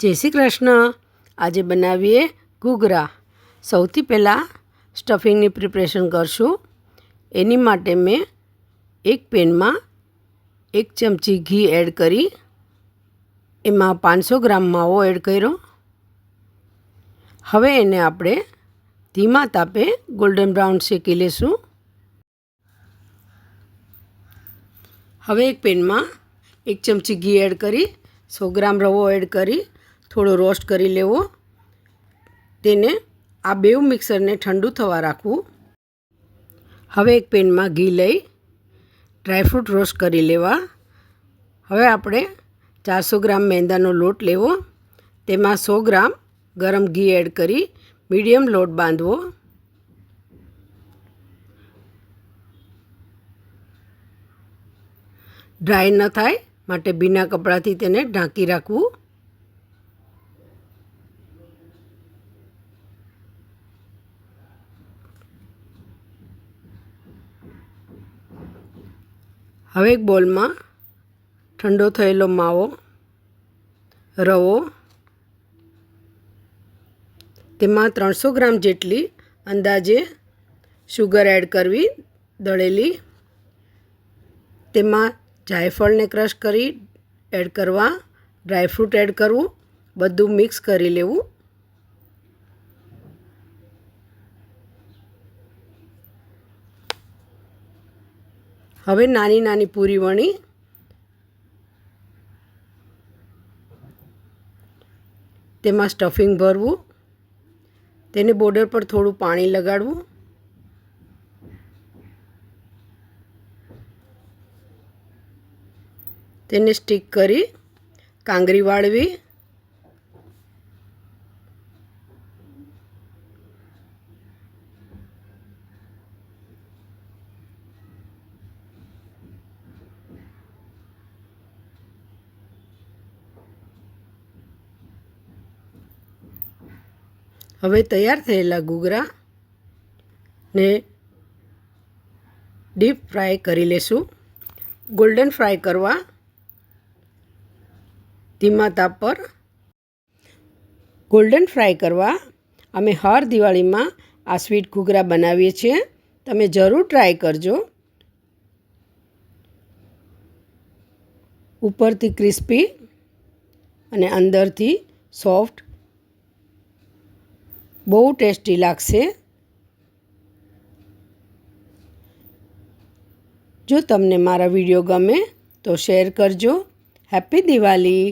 જય શ્રી કૃષ્ણ. આજે બનાવીએ ઘૂઘરા. સૌથી પહેલાં સ્ટફિંગની પ્રિપરેશન કરશું. એની માટે મેં એક પેનમાં એક ચમચી ઘી એડ કરી. એમાં પાંચસો ગ્રામ માવો એડ કર્યો. હવે એને આપણે ધીમા તાપે ગોલ્ડન બ્રાઉન શેકી લેશું. હવે એક પેનમાં એક ચમચી ઘી એડ કરી, સો ગ્રામ રવો એડ કરી. થોડો રોસ્ટ કરી લેવો. તેને આ બેવ મિક્સરને ઠંડુ થવા રાખવું. હવે એક પેનમાં ઘી લઈ ડ્રાયફ્રૂટ રોસ્ટ કરી લેવા. હવે આપણે ચારસો ગ્રામ મેંદાનો લોટ લેવો. તેમાં સો ગ્રામ ગરમ ઘી એડ કરી મીડિયમ લોટ બાંધવો. ડ્રાય ન થાય માટે ભીના કપડાથી તેને ઢાંકી રાખવું. હવે એક બોલમાં ઠંડો થયેલો માવો, રવો, તેમાં ત્રણસો ગ્રામ જેટલી અંદાજે શુગર એડ કરવી, દળેલી, તેમાં જાયફળને ક્રશ કરી એડ કરવા ડ્રાયફ્રૂટ એડ કરવું, બધું મિક્સ કરી લેવું. હવે નાની નાની પૂરી વણી. તેમાં સ્ટફિંગ ભરવું. તેને બોર્ડર પર થોડું પાણી લગાડવું. તેને સ્ટીક કરી કાંગરી વાળવી. હવે તૈયાર થયેલા ઘૂઘરા ને ડીપ ફ્રાય કરી લેશું. ગોલ્ડન ફ્રાય કરવા ધીમા તાપ પર. ગોલ્ડન ફ્રાય કરવા અમે હર દિવાળીમાં આ સ્વીટ ઘૂઘરા બનાવીએ છીએ. તમે જરૂર ટ્રાય કરજો. ઉપરથી ક્રિસ્પી અને અંદરથી સોફ્ટ બહુ ટેસ્ટી લાગશે. જો તમને મારા વીડિયો ગમે તો શેર કરજો. હેપી દિવાળી!